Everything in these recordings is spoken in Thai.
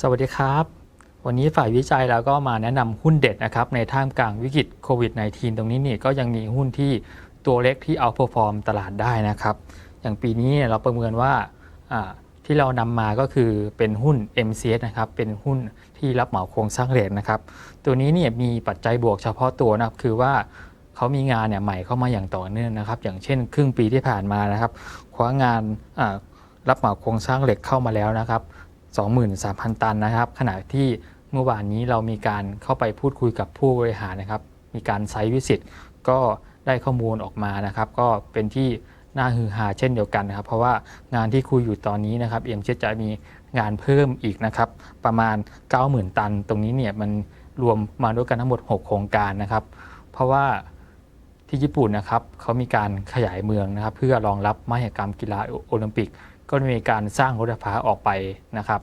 สวัสดีครับ วันนี้ฝ่ายวิจัยเราก็มาแนะนำหุ้นเด็ดนะครับ ในท่ามกลางวิกฤตโควิด -19 ตรงนี้นี่ก็ยังมีหุ้นที่ตัวเล็กที่เอาพอฟอร์มตลาดได้นะครับ อย่างปีนี้เราประเมินว่าที่เรานำมาก็คือเป็นหุ้น MCS นะครับ เป็นหุ้นที่รับเหมาโครงสร้างเหรียญนะครับ ตัวนี้เนี่ยมีปัจจัยบวกเฉพาะตัวนะครับ คือว่าเขามีงานเนี่ยใหม่เข้ามาอย่างต่อเนื่องนะครับ อย่างเช่น ครึ่งปีที่ผ่านมานะครับ คว้างานรับเหมาโครงสร้างเหล็กเข้ามาแล้วนะครับ 23,000 ตันนะครับ ขณะที่เมื่อวานนี้เรามีการเข้าไปพูดคุยกับผู้บริหารนะครับ มีการไซต์วิสิตก็ได้ข้อมูลออกมานะครับ ก็เป็นที่น่าฮือฮาเช่นเดียวกันนะครับ เพราะว่างานที่คุยอยู่ตอนนี้นะครับเอ็มเชจะมีงานเพิ่มอีกนะครับ ประมาณ 90,000 ตัน ตรงนี้เนี่ยมันรวมมาด้วยกันทั้งหมด 6 โครงการนะครับ เพราะว่าที่ญี่ปุ่นนะครับเขามีการขยายเมืองนะครับ เพื่อรองรับมหกรรมกีฬาโอลิมปิก ก็มีการสร้างรถไฟฟ้าออกไปนะครับ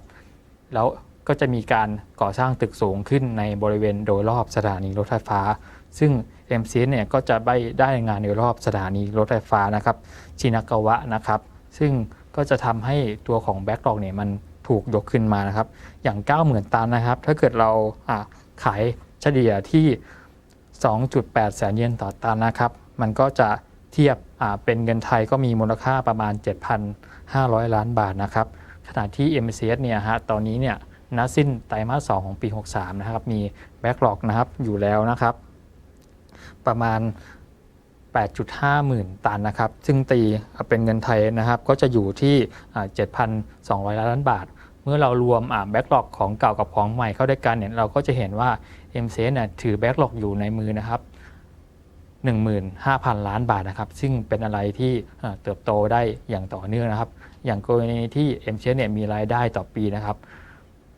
แล้วก็จะมีการก่อสร้างตึกสูงขึ้นในบริเวณโดยรอบสถานีรถไฟฟ้า ซึ่ง m c เนี่ยก็จะได้ได้งานในรอบสถานีรถไฟฟ้านะครับชินากาวะนะครับ ซึ่งก็จะทำให้ตัวของแบ็ก l ล g เนี่ยมันถูกยกขึ้นมานะครับ อย่าง 90,000 ตันนะครับ ถ้าเกิดเราขายเฉลี่ยที่ 2.8 แสนเยนต่อตันนะครับ มันก็จะเทียบ เป็นเงินไทยก็มีมูลค่าประมาณ 7,500 ล้านบาทนะครับขณะที่ MCS เนี่ยฮะตอนนี้เนี่ยนัดสิ้นไตรมาส 2 ของปี 63 นะครับ มีแบ็กหลอกนะครับอยู่แล้วนะครับ ประมาณ 8.5 หมื่นตันนะครับ ซึ่งตีเป็นเงินไทยนะครับ ก็จะอยู่ที่ 7,200 ล้านบาท เมื่อเรารวมแบ็กหลอกของเก่ากับของใหม่เข้าด้วยกันเนี่ยเราก็จะเห็นว่า MCS เนี่ยถือแบ็กหลอกอยู่ในมือนะครับ 15,000 ล้านบาทนะครับ ซึ่งเป็นอะไรที่เติบโตได้อย่างต่อเนื่องนะครับ อย่างกรณีที่ m อ n เนี่ยมีรายได้ต่อปีนะครับ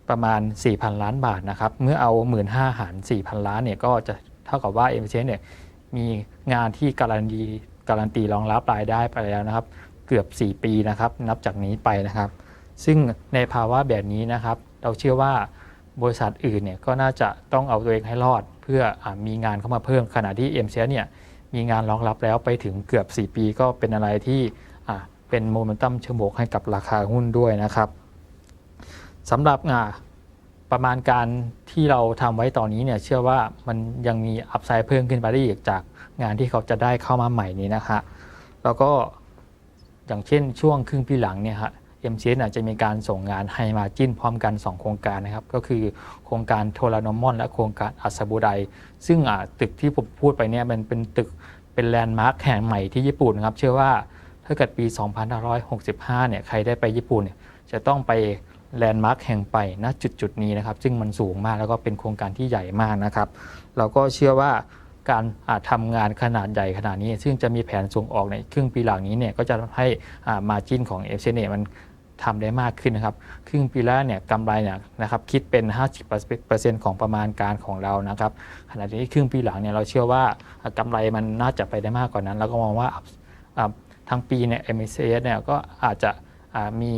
ประมาณ 4,000 ล้านบาทนะครับ เมื่อเอา 15,000หาร 4,000 ล้านเนี่ยก็จะเท่ากับว่า m อ n เนี่ยมีงานที่การันตีการันตีรองรับรายได้ไปแล้วนะครับ เกือบ 4 ปีนะครับ นับจากนี้ไปนะครับ ซึ่งในภาวะแบบนี้นะครับ เราเชื่อว่า บริษัทอื่นเนี่ยก็น่าจะต้องเอาตัวเองให้รอด เพื่ออมีงานเข้ามาเพิ่มขณะที่ m อ n เนี่ยมีงานรองรับแล้วไปถึงเกือบ 4 ปีก็เป็นอะไรที่เป็นโมเมนตัมเชิงบวกให้กับราคาหุ้นด้วยนะครับสำหรับงาประมาณการที่เราทำไว้ตอนนี้เนี่ยเชื่อว่ามันยังมีอัพไซด์เพิ่มขึ้นไปได้อีกจากงานที่เขาจะได้เข้ามาใหม่นี้นะฮะแล้วก็อย่างเช่นช่วงครึ่งปีหลังเนี่ยฮะ m c s อาจจะมีการส่งงานไฮมาจินพร้อมกัน 2 โครงการนะครับ ก็คือโครงการโทรานอมอน และโครงการอัสบุไดซึ่งตึกที่ผมพูดไปเนี่ยมันเป็นตึกเป็นแลนด์มาร์คแห่งใหม่ที่ญี่ปุ่นนะครับ เชื่อว่าถ้าเกิดปี 2565 เนี่ยใครได้ไปญี่ปุ่นเนี่ยจะต้องไปแลนด์มาร์คแห่งไปณจุดจุดนี้นะครับ ซึ่งมันสูงมากแล้วก็เป็นโครงการที่ใหญ่มากนะครับ เราก็เชื่อว่าการอาจทำงานขนาดใหญ่ขนาดนี้ ซึ่งจะมีแผนส่งออกในครึ่งปีหลังนี้เนี่ยก็จะทำให้มาจินของเอฟเเนี่ยมัน ทำได้มากขึ้นนะครับ ครึ่งปีแรกเนี่ยกำไรเนี่ยนะครับคิดเป็น 50%ของประมาณการของเรานะครับขณะที่ครึ่งปีหลังเนี่ยเราเชื่อว่ากำไรมันน่าจะไปได้มากกว่านั้น แล้วก็มองว่าอ่าทั้งปีเนี่ย MSCI เนี่ยก็อาจจะมี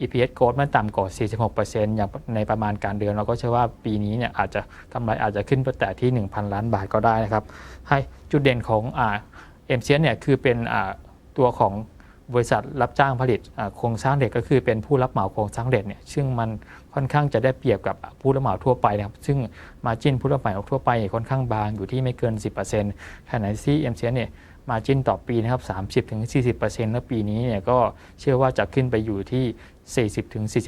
EPS growth มันต่ำกว่า 46%อย่างในประมาณการเดือนเราก็เชื่อว่าปีนี้เนี่ยอาจจะกำไรอาจจะขึ้นไปแต่ที่ 1,000 ล้านบาทก็ได้นะครับ ให้จุดเด่นของอ่า MCS เนี่ยคือเป็นตัวของ บริษัทรับจ้างผลิตโครงสร้างเหล็กก็คือเป็นผู้รับเหมาโครงสร้างเหล็กเนี่ยซึ่งมันค่อนข้างจะได้เปรียบกับผู้รับเหมาทั่วไปนะครับซึ่งมาจิ้นผู้รับเหมาทั่วไปค่อนข้างบางอยู่ที่ไม่เกิน 10%ขณะที่ MCS เนี่ยมาจิ้นต่อปีนะครับ30-40%แล้วปีนี้เนี่ยก็เชื่อว่าจะขึ้นไปอยู่ที่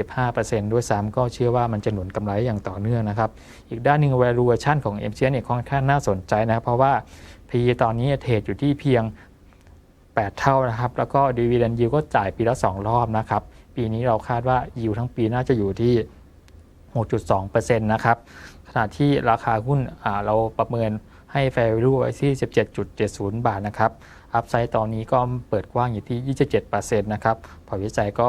40-45%ด้วยซ้ำก็เชื่อว่ามันจะหนุนกำไรอย่างต่อเนื่องนะครับ อีกด้านหนึ่ง valuation ของ MCS เนี่ยค่อนข้างน่าสนใจนะ เพราะว่า PE ตอนนี้เทรดอยู่ที่เพียง 8 เท่านะครับ แล้วก็ dividend yield ก็จ่ายปีละ 2 รอบนะครับ ปีนี้เราคาดว่า yield ทั้งปีน่าจะอยู่ที่ 6.2%นะครับ ขณะที่ราคาหุ้นเราประเมินให้ fair value ไว้ที่ 17.70 บาทนะครับ อัพไซด์ตอนนี้ก็เปิดกว้างอยู่ที่ 27%นะครับพอวิจัยก็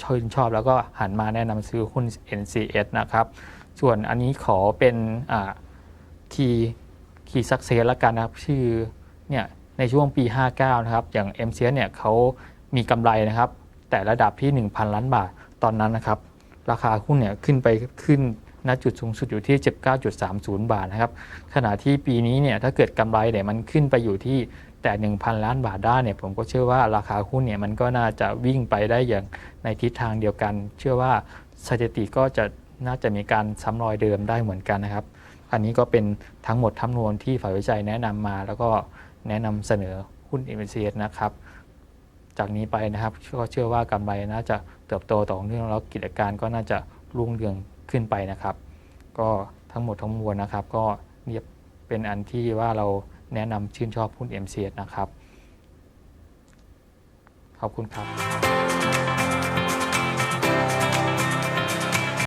ชื่นชอบแล้วก็หันมาแนะนำซื้อหุ้น NCS นะครับ ส่วนอันนี้ขอเป็นคีย์คีย์ซักเซสละกันนะครับ ชื่อเนี่ย ในช่วงปี 59 นะครับ อย่าง m c s เนี่ยเขามีกำไรนะครับ แต่ระดับที่ 1,000 ล้านบาทตอนนั้นนะครับ ราคาหุ้นเนี่ยขึ้นไปขึ้นณจุดสูงสุดอยู่ที่19.30 บาทนะครับ ขณะที่ปีนี้เนี่ยถ้าเกิดกำไรเนี่ยมันขึ้นไปอยู่ที่แต่ 1,000 ล้านบาทได้เนี่ยผมก็เชื่อว่าราคาหุ้นเนี่ยมันก็น่าจะวิ่งไปได้อย่างในทิศทางเดียวกัน เชื่อว่าสถิติก็จะน่าจะมีการซ้ำรอยเดิมได้เหมือนกันนะครับ อันนี้ก็เป็นทั้งหมดทั้งมวลที่ฝ่ายวิจัยแนะนำมาแล้วก็ แนะนำเสนอหุ้น m อ c นะครับ จากนี้ไปนะครับก็เชื่อว่ากำไรน่าจะเติบโตต่อเนื่องแล้วกิจการก็น่าจะรุ่งเรืองขึ้นไปนะครับ ก็ทั้งหมดทั้งมวลนะครับ ก็เนี่ยเป็นอันที่ว่าเราแนะนำชื่นชอบหุ้น MCS นะครับ ขอบคุณครับ